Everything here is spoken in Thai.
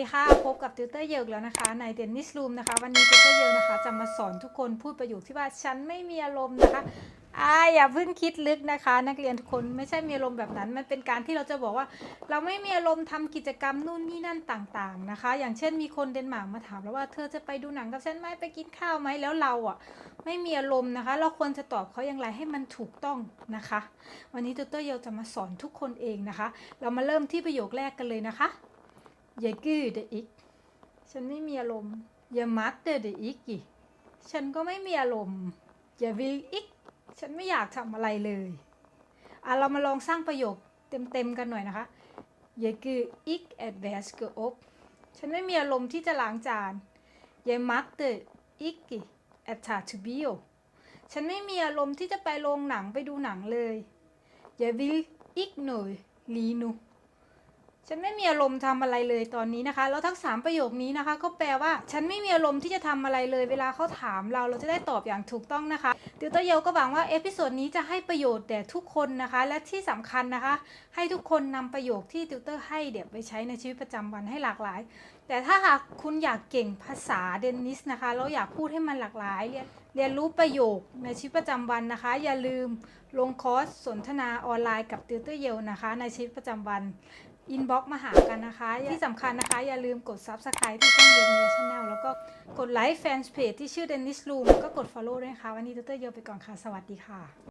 ดีค่ะ พบกับติวเตอร์เยลแล้วนะคะ ในเดนนิสรูมนะคะ วันนี้ติวเตอร์เยลนะคะ จะมาสอนทุกคนพูดประโยคที่ว่าฉันไม่มีอารมณ์นะคะอ่าอย่าเพิ่งคิดลึกนะคะ นักเรียนทุกคนไม่ใช่มีอารมณ์แบบนั้น มันเป็นการที่เราจะบอกว่า เราไม่มีอารมณ์ทำกิจกรรมนู่นนี่นั่นต่างๆนะคะ อย่างเช่นมีคนเดนมาร์กมาถามแล้วว่าเธอจะไปดูหนังกับฉันไหมไปกินข้าวไหมแล้วเราอะไม่มีอารมณ์นะคะ เราควรจะตอบเขาอย่างไรให้มันถูกต้องนะคะ วันนี้ติวเตอร์เยลจะมาสอนทุกคนเองนะคะ เรามาเริ่มที่ประโยคแรกกันเลยนะคะ อย่ากือเดอีกฉันไม่มีอารมณ์อย่ามัดเดเดอีกอีฉันก็ไม่มีอารมณ์อย่าวิลอีกฉันไม่อยากทำอะไรเลยอะเรามาลองสร้างประโยคเต็มๆกันหน่อยนะคะอย่ากืออีกแอดแวสกอบฉันไม่มีอารมณ์ที่จะล้างจานอย่ามัดเดอีกแอดทาทูบิโอฉันไม่มีอารมณ์ที่จะไปโรงหนังไปดูหนังเลยอย่าวิลอีกหน่อยลีนู ฉันไม่มีอารมณ์ทำอะไรเลยตอนนี้นะคะ แล้วทั้ง 3 ประโยคนี้นะคะ ก็แปลว่าฉันไม่มีอารมณ์ที่จะทำอะไรเลย เวลาเขาถามเราเราจะได้ตอบอย่างถูกต้องนะคะติวเตอร์เยลก็หวังว่าเอพิโซดนี้จะให้ประโยชน์แด่ทุกคนนะคะ และที่สำคัญนะคะ ให้ทุกคนนำประโยคที่ติวเตอร์ให้เดี๋ยวไปใช้ในชีวิตประจำวันให้หลากหลาย แต่ถ้าหากคุณอยากเก่งภาษาเดนนิสนะคะแล้วอยากพูดให้มันหลากหลายเรียนเรียนรู้ประโยคในชีวิตประจำวันนะคะ อย่าลืมลงคอร์สสนทนาออนไลน์กับติวเตอร์เยลนะคะ ในชีวิตประจำวัน อินบ็อกมาหากันนะคะ ที่สำคัญนะคะ อย่าลืมกด Subscribe ที่ช่องเย l เนียชาแนลแล้วก็กดไลค์แฟนเพจที่ชื่อ Dennis Room แล้วก็กด Follow ด้วยนะคะ วันนี้ติวเตอร์เยลไปก่อนค่ะ สวัสดีค่ะ